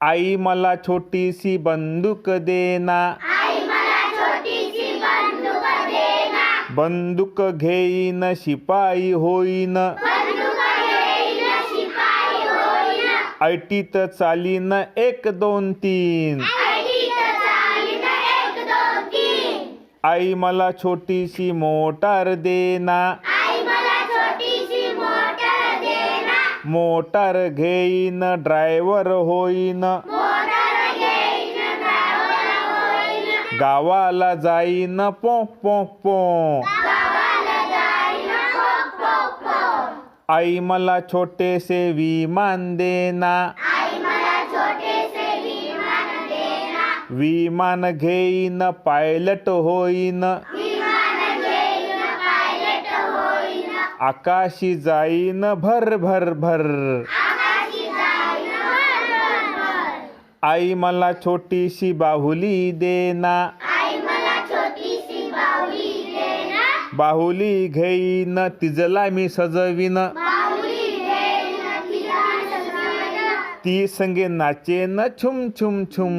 आई मला छोटीशी बंदूक देना. बंदूक घेईन शिपाई होईन. ऐटीत चालीन एक दोन तीन. आई मला छोटीशी मोटार देना. मोटार घेईन ड्रायव्हर होईन. गावाला जाईन पो पो पो. आई मला छोटेसे विमान देना. विमान घेईन पायलट होईन. आकाशी जाईन भर भर भर. आई मला छोटीशी बाहुली देना बाहुली घेईन तिजला मी सजवीन. ती संगे नाचेन छुम छुम छुम.